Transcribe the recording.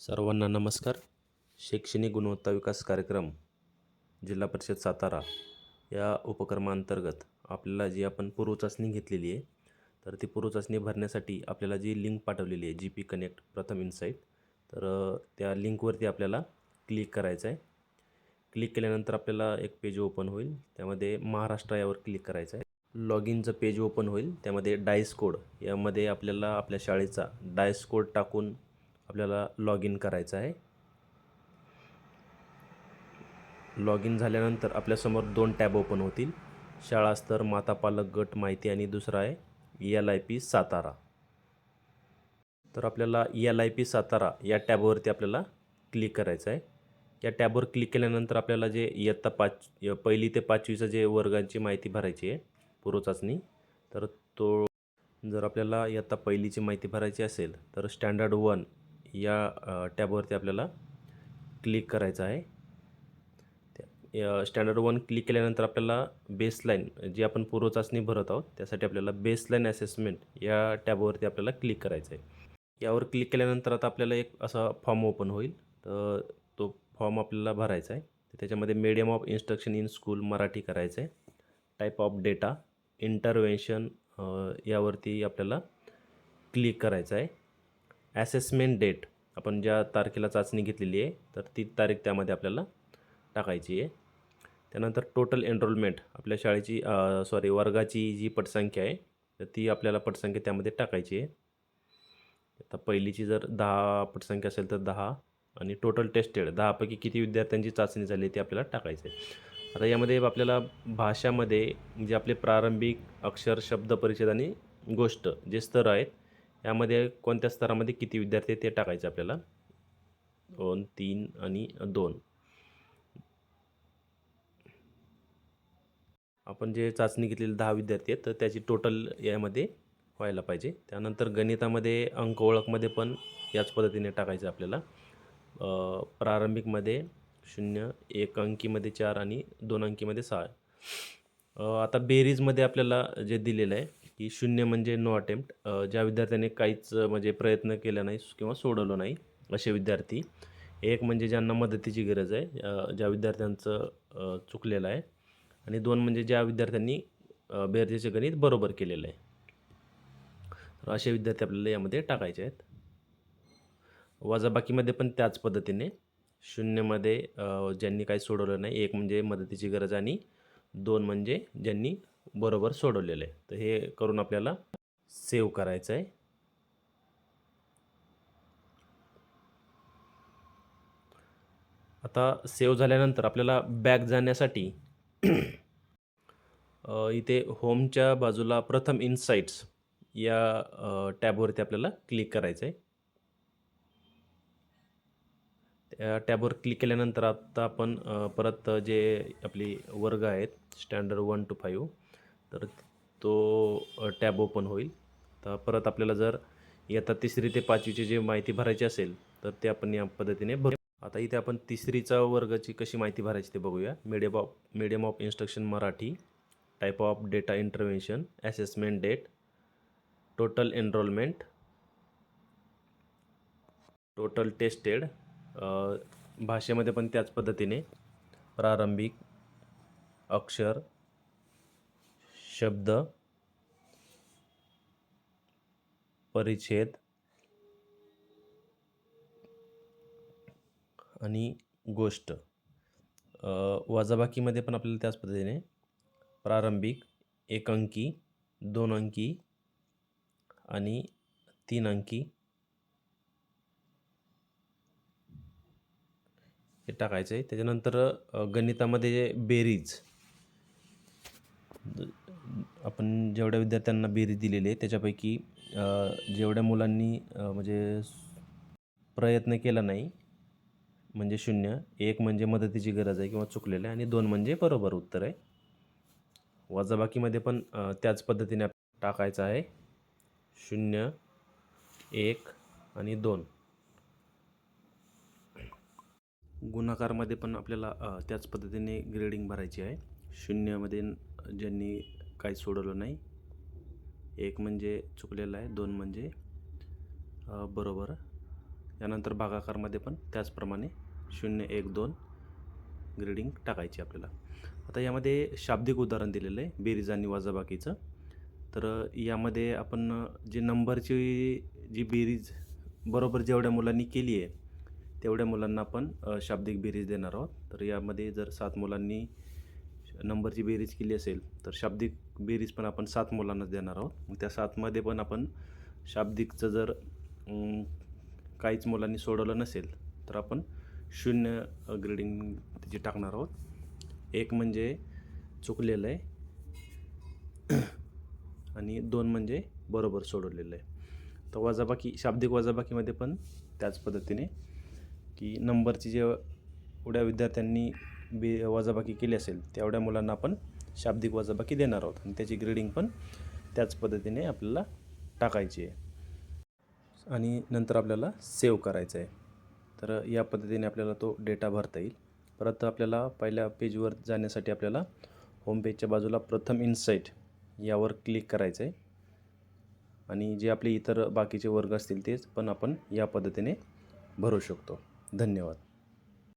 सर्वांना नमस्कार. शैक्षणिक गुणवत्ता विकास कार्यक्रम जिल्हा परिषद सातारा या उपक्रमांतर्गत आपल्याला जी आपण पूर्वचाचणी घेतलेली आहे तर ती पूर्वचाचणी भरण्यासाठी आपल्याला जी लिंक पाठवलेली आहे G P connect Pratham insight तर त्या लिंकवरती आपल्याला क्लिक करायचं आहे. क्लिक केल्यानंतर आपल्याला एक पेज ओपन होईल त्यामध्ये महाराष्ट्र यावर क्लिक करायचं आहे. लॉग इनचं पेज ओपन होईल त्यामध्ये डायस कोड यामध्ये आपल्याला आपल्या शाळेचा डायस कोड टाकून आपल्याला लॉग इन करायचं आहे. लॉग इन झाल्यानंतर आपल्यासमोर दोन टॅब ओपन होतील. शाळा स्तर माता पालक गट माहिती आणि दुसरा आहे एल आय पी सातारा. तर आपल्याला एल आय पी सातारा या टॅबवरती आपल्याला क्लिक करायचं आहे. या टॅबवर क्लिक केल्यानंतर आपल्याला जे इयत्ता पाच पहिली ते पाचवीचं जे वर्गांची माहिती भरायची आहे पूर्वचाचणी तर तो जर आपल्याला इयत्ता पहिलीची माहिती भरायची असेल तर स्टँडर्ड वन या टॅबवरती आपल्याला क्लिक करायचं आहे. स्टँडर्ड वन क्लिक केल्यानंतर आपल्याला बेसलाईन जी आपण पूर्व चाचणी भरत आहोत त्यासाठी आपल्याला बेसलाईन असेसमेंट या टॅबवरती आपल्याला क्लिक करायचं आहे. यावर क्लिक केल्यानंतर आता आपल्याला एक असा फॉर्म ओपन होईल. तर तो फॉर्म आपल्याला भरायचा आहे. तर त्याच्यामध्ये medium of instruction in school Marathi करायचं आहे. टाईप ऑफ डेटा इंटरवेन्शन यावरती आपल्याला क्लिक करायचं आहे. ॲसेसमेंट डेट आपण ज्या तारखेला चाचणी घेतलेली आहे तर ती तारीख त्यामध्ये आपल्याला टाकायची आहे. त्यानंतर टोटल एनरोलमेंट आपल्या शाळेची सॉरी वर्गाची जी पटसंख्या आहे तर ती आपल्याला पटसंख्या त्यामध्ये टाकायची आहे. आता पहिलीची जर दहा पटसंख्या असेल तर दहा आणि टोटल टेस्टेड दहापैकी किती विद्यार्थ्यांची चाचणी झाली ती आपल्याला टाकायचं आहे. आता यामध्ये आपल्याला भाषामध्ये जे आपले प्रारंभिक अक्षर शब्द परिच्छेद आणि गोष्ट जे स्तर आहेत यामध्ये कोणत्या स्तरामध्ये किती विद्यार्थी आहेत ते टाकायचे आपल्याला? दोन तीन आणि दोन. आपण जे चाचणी घेतलेले दहा विद्यार्थी आहेत तर त्याची टोटल यामध्ये व्हायला पाहिजे. त्यानंतर गणितामध्ये अंक ओळखमध्ये पण याच पद्धतीने टाकायचं आपल्याला. प्रारंभिकमध्ये शून्य एक अंकीमध्ये चार आणि दोन अंकीमध्ये सहा. आता बेरीजमध्ये आपल्याला जे दिलेलं आहे की शून्य म्हणजे नो अटेम्प्ट ज्या विद्यार्थ्यांनी काहीच म्हणजे प्रयत्न केला नाही किंवा सोडवलं नाही असे विद्यार्थी. एक म्हणजे ज्यांना मदतीची गरज आहे ज्या विद्यार्थ्यांचं चुकलेलं आहे. आणि दोन म्हणजे ज्या विद्यार्थ्यांनी बेरजेचे गणित बरोबर केलेलं आहे. तर असे विद्यार्थी आपल्याला यामध्ये टाकायचे आहेत. वजाबाकीमध्ये पण त्याच पद्धतीने. शून्यमध्ये ज्यांनी काही सोडवलं नाही एक म्हणजे मदतीची गरज आणि दोन म्हणजे ज्यांनी बरोबर सोडवलेलं आहे. तर हे करून आपल्याला सेव्ह करायचं आहे. आता सेव्ह झाल्यानंतर आपल्याला बॅक जाण्यासाठी इथे होमच्या बाजूला प्रथम इनसाईट्स या टॅबवरती आपल्याला क्लिक करायचं आहे. त्या टॅबवर क्लिक केल्यानंतर आता आपण परत जे आपली वर्ग आहेत स्टँडर्ड वन टू फाईव्ह तर तो टॅब ओपन होईल. तर परत आपल्याला जर इयत्ता तिसरी ते पाचवीची जे माहिती भरायची असेल तर ते आपण या पद्धतीने भरू. आता इथे आपण तिसरीचा वर्गाची कशी माहिती भरायची ते बघूया. Medium of medium of instruction Marathi type of data intervention assessment date total enrolment total tested भाषेमध्ये पण त्याच पद्धतीने प्रारंभिक अक्षर शब्द परिच्छेद आणि गोष्ट. वाजाबाकीमध्ये वजाबाकीमध्ये पण आपल्याला त्याच पद्धतीने प्रारंभिक एक अंकी दोन अंकी आणि तीन अंकी हे टाकायचं आहे त्याच्यानंतर गणितामध्ये बेरीज आपण जेवढ्या विद्यार्थ्यांना बेरीज दिलेली आहे त्याच्यापैकी जेवढ्या मुलांनी म्हणजे प्रयत्न केला नाही म्हणजे शून्य एक म्हणजे मदतीची गरज आहे किंवा चुकलेलं आहे आणि दोन म्हणजे बरोबर उत्तर आहे. वजाबाकीमध्ये पण त्याच पद्धतीने टाकायचं आहे. शून्य एक आणि दोन. गुणाकारमध्ये पण आपल्याला त्याच पद्धतीने ग्रेडिंग भरायची आहे. शून्यमध्ये ज्यांनी काही सोडवलं नाही. एक म्हणजे चुकलेलं आहे दोन म्हणजे बरोबर. यानंतर भागाकारमध्ये पण त्याचप्रमाणे शून्य एक दोन ग्रेडिंग टाकायची आपल्याला. आता यामध्ये शाब्दिक उदाहरण दिलेलं आहे बेरीज आणि वजाबाकीचं. तर यामध्ये आपण जे नंबरची जी बेरीज बरोबर जेवढ्या मुलांनी केली आहे तेवढ्या मुलांना आपण शाब्दिक बेरीज देणार आहोत. तर यामध्ये जर सात मुलांनी नंबरची बेरीज केली असेल तर शाब्दिक बेरीज पण आपण सात मुलांनाच देणार आहोत. मग त्या सातमध्ये पण आपण शाब्दिकचं जर काहीच मुलांनी सोडवलं नसेल तर आपण शून्य ग्रेडिंग त्याची टाकणार आहोत. एक म्हणजे चुकलेलं आहे. आणि दोन म्हणजे बरोबर सोडवलेलं आहे. तर वजाबाकी शाब्दिक वजाबाकीमध्ये पण त्याच पद्धतीने की नंबरची जे एवढ्या विद्यार्थ्यांनी बी वजाबाकी केली असेल तेवढ्या मुलांना आपण शाब्दिक वजाबाकी देणार आहोत. आणि त्याची ग्रेडिंग पण त्याच पद्धतीने आपल्याला टाकायची आहे. आणि नंतर आपल्याला सेव्ह करायचं आहे. तर या पद्धतीने आपल्याला तो डेटा भरता येईल. परत आपल्याला पहिल्या पेजवर जाण्यासाठी आपल्याला होम पेजच्या बाजूला प्रथम इन्साईट यावर क्लिक करायचं आहे. आणि जे आपले इतर बाकीचे वर्ग असतील तेच पण आपण या पद्धतीने भरू शकतो. धन्यवाद.